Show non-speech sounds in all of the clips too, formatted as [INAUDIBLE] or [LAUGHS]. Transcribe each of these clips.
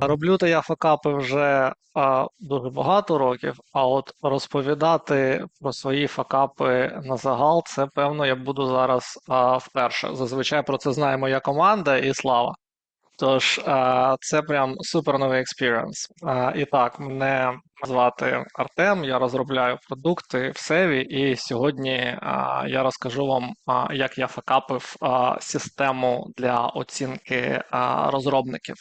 Роблю то я факапи вже а, дуже багато років, а от розповідати про свої факапи на загал, це певно я буду зараз а, вперше. Зазвичай про це знає моя команда і слава. Тож а, це прям супер новий експіріенс. І так, мене звати Артем, я розробляю продукти в Севі, і сьогодні а, я розкажу вам, а, як я факапив а, систему для оцінки а, розробників.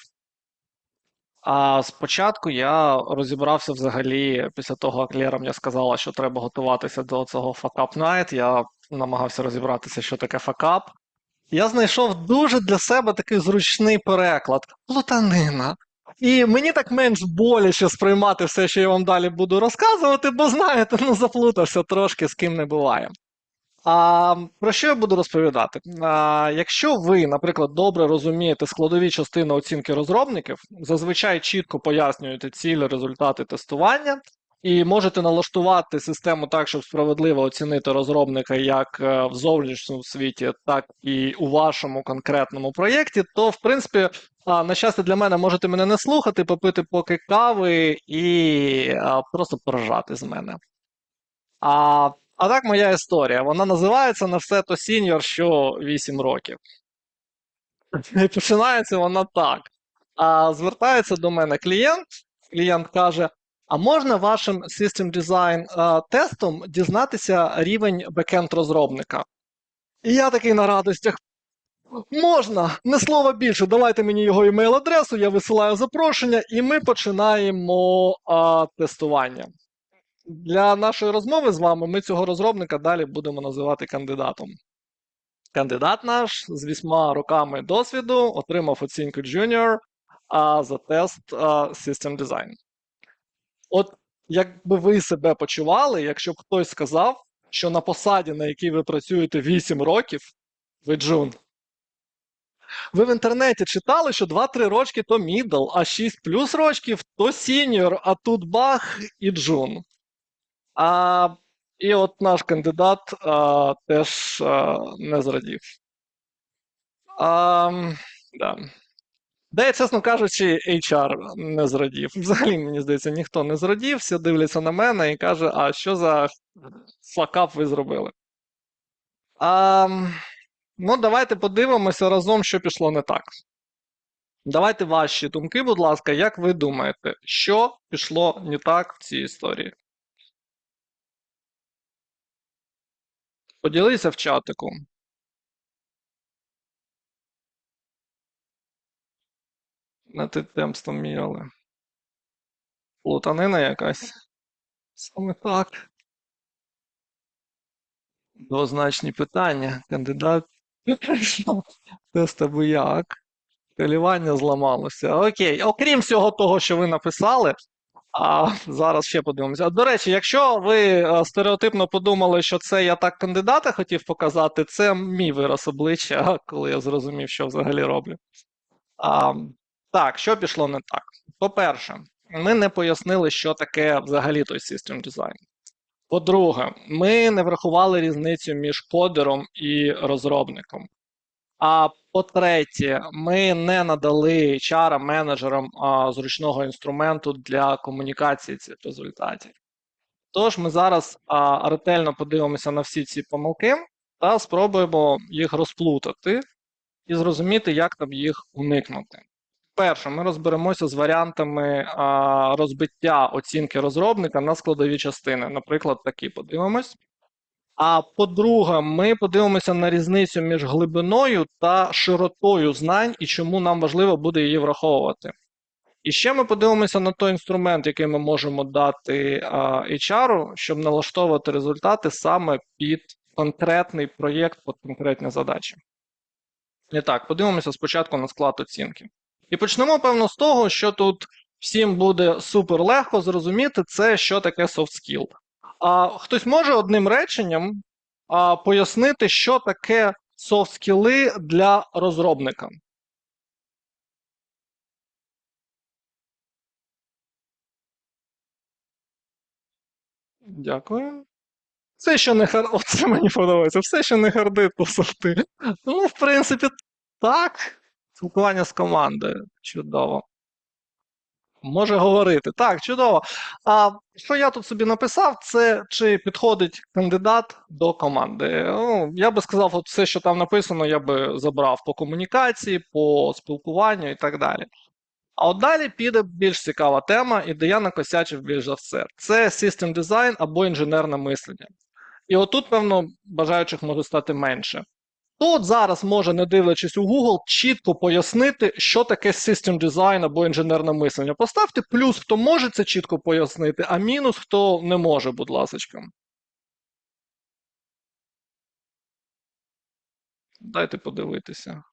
А спочатку я розібрався взагалі після того, як Лера мені сказала, що треба готуватися до цього факап Night, я намагався розібратися, що таке факап. Я знайшов дуже для себе такий зручний переклад плутанина. І мені так менш боляче сприймати все, що я вам далі буду розказувати, бо знаєте, ну заплутався трошки з ким не буває. А про що я буду розповідати? А, якщо ви, наприклад, добре розумієте складові частини оцінки розробників, зазвичай чітко пояснюєте цілі, результати тестування, і можете налаштувати систему так, щоб справедливо оцінити розробника як е, в зовнішньому світі, так і у вашому конкретному проєкті, то в принципі. На щастя, для мене можете мене не слухати, попити поки кави і просто поржати з мене. А а так моя історія. Вона називається на все то сіньор, що 8 років. Починається вона так. А звертається до мене клієнт. Клієнт каже: А можна вашим System Design тестом дізнатися рівень бекенд розробника? І я такий на радостях. Можна, не слова більше. Давайте мені його імейл-адресу, я висилаю запрошення, і ми починаємо а, тестування. Для нашої розмови з вами ми цього розробника далі будемо називати кандидатом. Кандидат наш з вісьма роками досвіду отримав оцінку Junior а, за тест System Design. От як би ви себе почували, якщо б хтось сказав, що на посаді, на якій ви працюєте 8 років, ви джун. Ви в інтернеті читали, що 2-3 рочки то мідл, а 6 плюс рочків то сіньор, а тут бах і джун. А, І от наш кандидат а, теж а, не зрадів. А, да. Де, чесно кажучи, HR не зрадів. Взагалі, мені здається, ніхто не зрадів, всі дивляться на мене і каже, а що за факап ви зробили? А, Ну, давайте подивимося разом, що пішло не так. Давайте ваші думки, будь ласка, як ви думаєте, що пішло не так в цій історії? Поділися в чатику. Не ти темпством міряли. Плутанина якась. Саме так. Двозначні питання. Кандидат. Тест або як. Калівання зламалося. Окей. Окрім всього того, що ви написали. А зараз ще подивимося. До речі, якщо ви е, стереотипно подумали, що це я так кандидата хотів показати, це мій вираз обличчя, [LAUGHS] коли я зрозумів, що взагалі роблю. А, Так, що пішло не так? По-перше, ми не пояснили, що таке взагалі той System Design. По-друге, ми не врахували різницю між кодером і розробником. А по-третє, ми не надали HR менеджерам зручного інструменту для комунікації цих результатів. Тож ми зараз ретельно подивимося на всі ці помилки та спробуємо їх розплутати і зрозуміти, як нам їх уникнути. Перше, ми розберемося з варіантами розбиття оцінки розробника на складові частини. Наприклад, такі подивимось. А по-друге, ми подивимося на різницю між глибиною та широтою знань і чому нам важливо буде її враховувати. І ще ми подивимося на той інструмент, який ми можемо дати HR, щоб налаштовувати результати саме під конкретний проєкт, під конкретні задачі. І так, подивимося спочатку на склад оцінки. І почнемо, певно, з того, що тут всім буде супер легко зрозуміти, це що таке soft skill. А хтось може одним реченням а, пояснити, що таке софт-скіли для розробника? Дякую. Все, що не хар... [LAUGHS] Оце мені подобається. Все, що не харди, то софти. Ну, в принципі, так. Спілкування з командою. Чудово. Може говорити. Так, чудово. А що я тут собі написав, це чи підходить кандидат до команди. Ну, я би сказав, от все, що там написано, я би забрав по комунікації, по спілкуванню і так далі. А от далі піде більш цікава тема, і де я накосячив більш за все. Це System Design або інженерне мислення. І отут, певно, бажаючих може стати менше. Хто зараз може, не дивлячись у Google, чітко пояснити, що таке System Design або інженерне мислення. Поставте плюс, хто може це чітко пояснити, а мінус, хто не може, будь ласка. Дайте подивитися.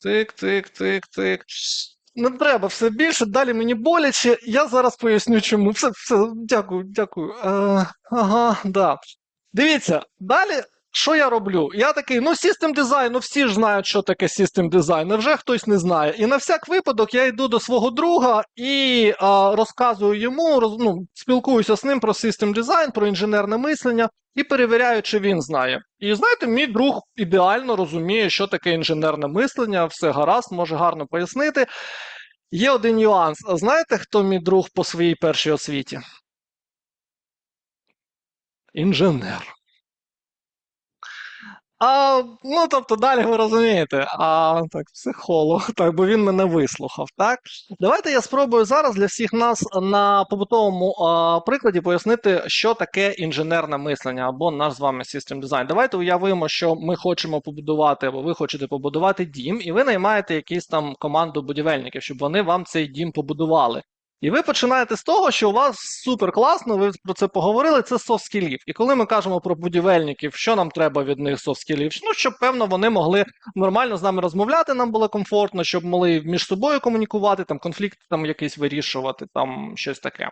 Тик, тик, тик, тик. Не треба все більше, далі мені боляче. Я зараз поясню, чому. Все, все, дякую, дякую. Е, ага, да. Дивіться, далі, що я роблю? Я такий, ну, System Design, ну всі ж знають, що таке System Design, невже хтось не знає. І на всяк випадок я йду до свого друга і е, розказую йому, роз, ну, спілкуюся з ним про System Design, про інженерне мислення і перевіряю, чи він знає. І знаєте, мій друг ідеально розуміє, що таке інженерне мислення, все гаразд, може гарно пояснити. Є один нюанс. А знаєте, хто мій друг по своїй першій освіті? Інженер. А, ну, тобто, далі ви розумієте, а так, психолог, так, бо він мене вислухав. Так, давайте я спробую зараз для всіх нас на побутовому а, прикладі пояснити, що таке інженерне мислення або наш з вами System Design. Давайте уявимо, що ми хочемо побудувати, або ви хочете побудувати дім, і ви наймаєте якісь там команду будівельників, щоб вони вам цей дім побудували. І ви починаєте з того, що у вас супер класно, ви про це поговорили, це софт скілів. І коли ми кажемо про будівельників, що нам треба від них софт скілів? Ну, щоб, певно, вони могли нормально з нами розмовляти, нам було комфортно, щоб могли між собою комунікувати, там конфлікт там якийсь вирішувати, там щось таке.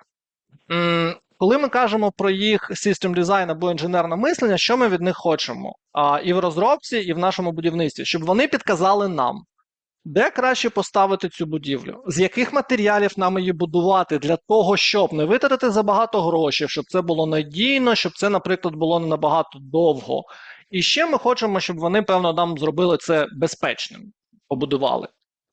Коли ми кажемо про їх system design або інженерне мислення, що ми від них хочемо? А, І в розробці, і в нашому будівництві, щоб вони підказали нам. Де краще поставити цю будівлю? З яких матеріалів нам її будувати для того, щоб не витратити забагато грошей, щоб це було надійно, щоб це, наприклад, було не набагато довго. І ще ми хочемо, щоб вони, певно, нам зробили це безпечним, побудували.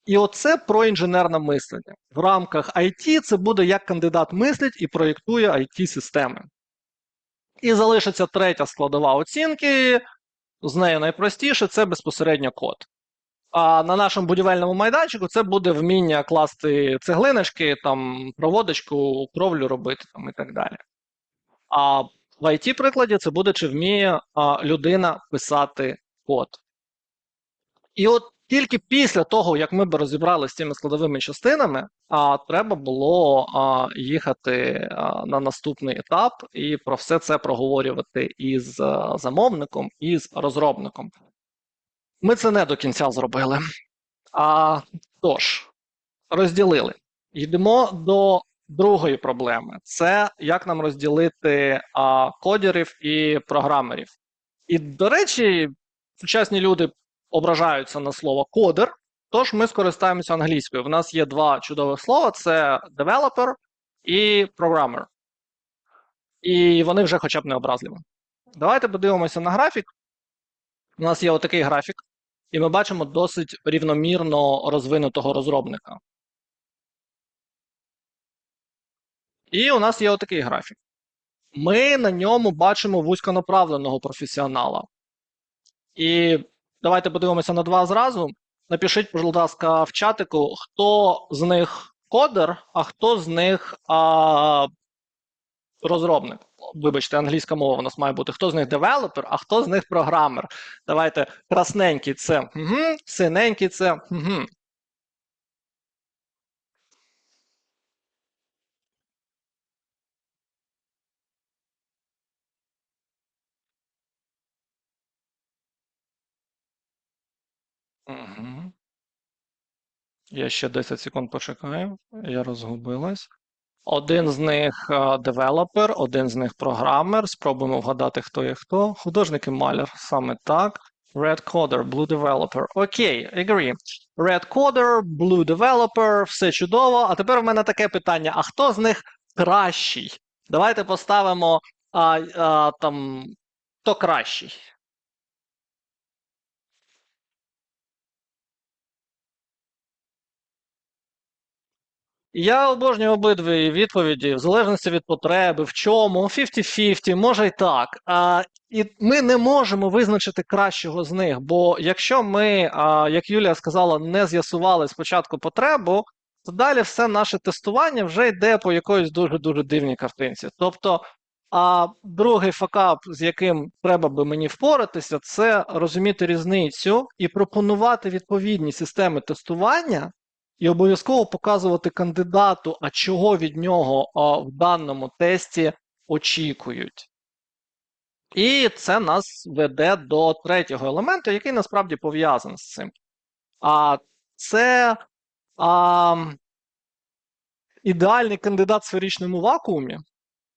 І оце про інженерне мислення. В рамках IT це буде як кандидат мислить і проєктує IT-системи. І залишиться третя складова оцінки. З нею найпростіше це безпосередньо код. А на нашому будівельному майданчику це буде вміння класти цеглиночки, там проводочку, кровлю робити там, і так далі. А в it прикладі це буде, чи вміє а, людина писати код. І от тільки після того, як ми б розібралися з цими складовими частинами, а, треба було а, їхати а, на наступний етап і про все це проговорювати із замовником і з розробником. Ми це не до кінця зробили. А, Тож, розділили. Йдемо до другої проблеми: це як нам розділити а, кодерів і програмерів. І, до речі, сучасні люди ображаються на слово кодер, тож ми скористаємося англійською. В нас є два чудових слова: це developer і programmer. І вони вже хоча б не образливі. Давайте подивимося на графік. У нас є отакий графік, і ми бачимо досить рівномірно розвинутого розробника. І у нас є отакий графік. Ми на ньому бачимо вузьконаправленого професіонала. І давайте подивимося на два зразу. Напишіть, будь ласка, в чатику, хто з них кодер, а хто з них а, розробник. Вибачте, англійська мова у нас має бути. Хто з них девелопер, а хто з них програмер. Давайте красненький це угу, синенький це угу. Угу. Я ще 10 секунд почекаю. Я розгубилась. Один з них е, девелопер, один з них програмер. Спробуємо вгадати, хто є хто. Художник і маляр, саме так. Red Coder, Blue Developer. Окей, agree. Red Coder, Blue Developer, все чудово. А тепер в мене таке питання: а хто з них кращий? Давайте поставимо а, а, там, хто кращий. Я обожнюю обидві відповіді, в залежності від потреби, в чому, 50-50, може й так. А, і ми не можемо визначити кращого з них, бо якщо ми, а, як Юлія сказала, не з'ясували спочатку потребу, то далі все наше тестування вже йде по якоїсь дуже-дуже дивній картинці. Тобто, а другий факап, з яким треба би мені впоратися, це розуміти різницю і пропонувати відповідні системи тестування, і обов'язково показувати кандидату, а чого від нього а, в даному тесті очікують. І це нас веде до третього елементу, який насправді пов'язаний з цим. А це а, ідеальний кандидат в сферичному вакуумі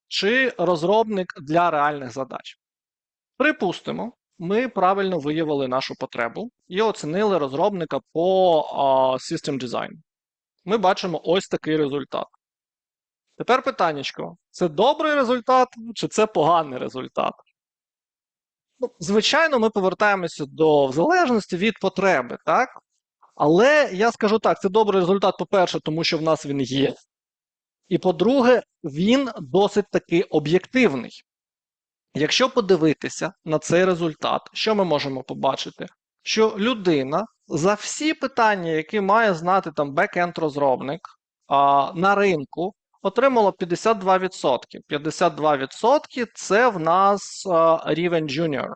чи розробник для реальних задач. Припустимо, ми правильно виявили нашу потребу і оцінили розробника по System Design. Ми бачимо ось такий результат. Тепер питаннячко: це добрий результат чи це поганий результат? Ну, звичайно, ми повертаємося до в залежності від потреби, так? Але я скажу так: це добрий результат, по-перше, тому що в нас він є. І по-друге, він досить таки об'єктивний. Якщо подивитися на цей результат, що ми можемо побачити? Що людина за всі питання, які має знати там бек-енд розробник на ринку, отримала 52%. 52% це в нас рівень junior.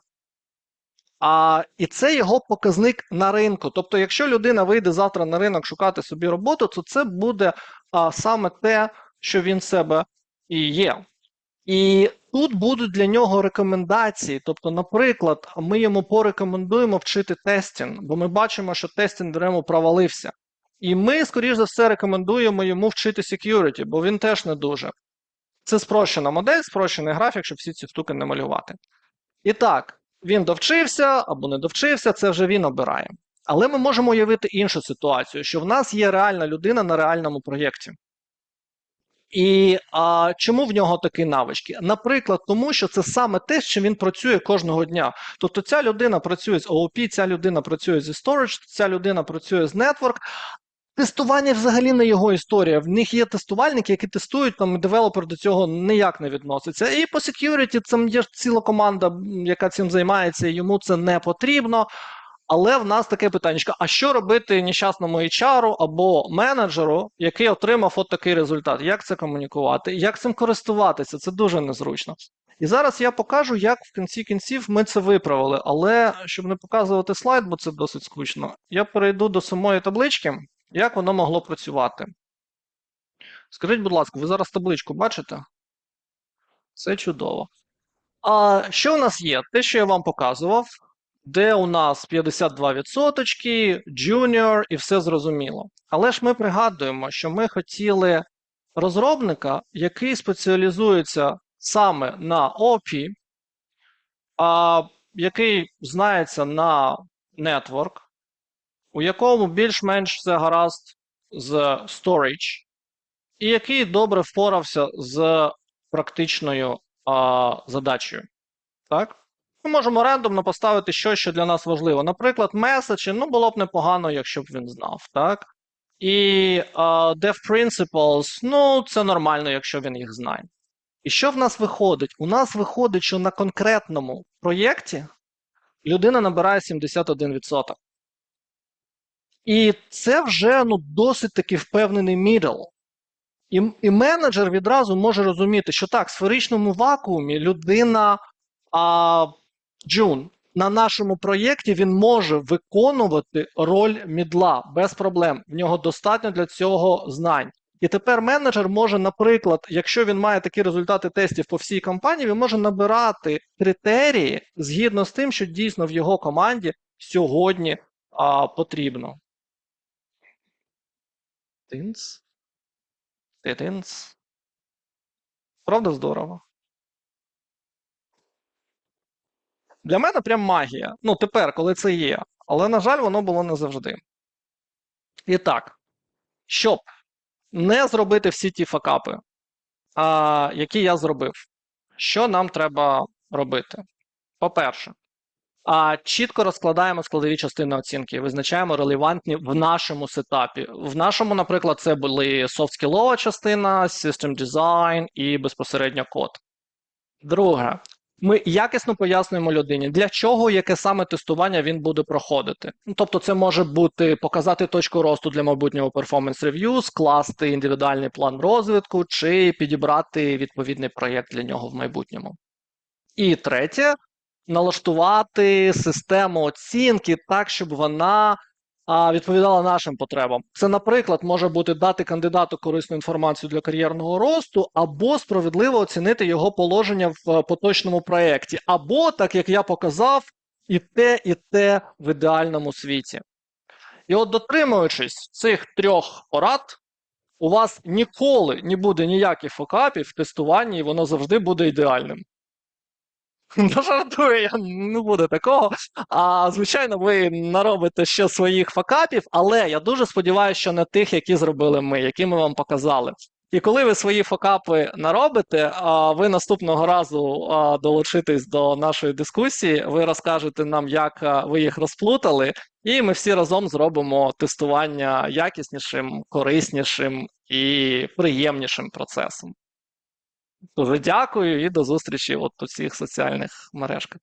А, і це його показник на ринку. Тобто, якщо людина вийде завтра на ринок шукати собі роботу, то це буде а, саме те, що він себе і є. І тут будуть для нього рекомендації. Тобто, наприклад, ми йому порекомендуємо вчити тестінг, бо ми бачимо, що тестінг йому провалився. І ми, скоріш за все, рекомендуємо йому вчити security, бо він теж не дуже. Це спрощена модель, спрощений графік, щоб всі ці штуки не малювати. І так, він довчився або не довчився, це вже він обирає. Але ми можемо уявити іншу ситуацію, що в нас є реальна людина на реальному проєкті. І а, чому в нього такі навички? Наприклад, тому що це саме те, з чим він працює кожного дня. Тобто ця людина працює з OOP, ця людина працює зі Storage, ця людина працює з Network. Тестування взагалі не його історія. В них є тестувальники, які тестують, там девелопер до цього ніяк не відноситься. І по security це є ціла команда, яка цим займається, йому це не потрібно. Але в нас таке питання: а що робити нещасному HR або менеджеру, який отримав от такий результат? Як це комунікувати? Як цим користуватися? Це дуже незручно. І зараз я покажу, як в кінці кінців ми це виправили. Але щоб не показувати слайд, бо це досить скучно, я перейду до самої таблички, як воно могло працювати. Скажіть, будь ласка, ви зараз табличку бачите? Це чудово. А що у нас є? Те, що я вам показував, де у нас 52%, junior і все зрозуміло. Але ж ми пригадуємо, що ми хотіли розробника, який спеціалізується саме на OP, а який знається на network, у якому більш-менш все гаразд з storage, і який добре впорався з практичною а, задачею. Так? Ми можемо рандомно поставити щось, що для нас важливо. Наприклад, меседжі, ну було б непогано, якщо б він знав, так? І uh, Dev Principles, ну, це нормально, якщо він їх знає. І що в нас виходить? У нас виходить, що на конкретному проєкті людина набирає 71%. І це вже ну, досить таки впевнений middle. І, і менеджер відразу може розуміти, що так, в сферичному вакуумі людина. А, Джун, на нашому проєкті він може виконувати роль мідла без проблем. В нього достатньо для цього знань. І тепер менеджер може, наприклад, якщо він має такі результати тестів по всій компанії, він може набирати критерії згідно з тим, що дійсно в його команді сьогодні а, потрібно. Тинц. Тинц. Правда, здорово. Для мене прям магія. Ну, тепер, коли це є. Але, на жаль, воно було не завжди. І так, щоб не зробити всі ті факапи, а, які я зробив, що нам треба робити? По-перше, а чітко розкладаємо складові частини оцінки, визначаємо релевантні в нашому сетапі. В нашому, наприклад, це були софт-скілова частина, system design і безпосередньо код. Друге, ми якісно пояснюємо людині, для чого яке саме тестування він буде проходити. Ну, тобто, це може бути показати точку росту для майбутнього review, скласти індивідуальний план розвитку чи підібрати відповідний проєкт для нього в майбутньому. І третє, налаштувати систему оцінки так, щоб вона а, відповідала нашим потребам. Це, наприклад, може бути дати кандидату корисну інформацію для кар'єрного росту, або справедливо оцінити його положення в е, поточному проєкті, або, так як я показав, і те, і те в ідеальному світі. І от дотримуючись цих трьох порад, у вас ніколи не буде ніяких фокапів в тестуванні, і воно завжди буде ідеальним. [LAUGHS] Ну, жартую, я не буде такого. А звичайно, ви наробите ще своїх факапів, але я дуже сподіваюся, що не тих, які зробили ми, які ми вам показали. І коли ви свої факапи наробите, ви наступного разу долучитесь до нашої дискусії, ви розкажете нам, як ви їх розплутали, і ми всі разом зробимо тестування якіснішим, кориснішим і приємнішим процесом. Дуже дякую і до зустрічі от у всіх соціальних мережках.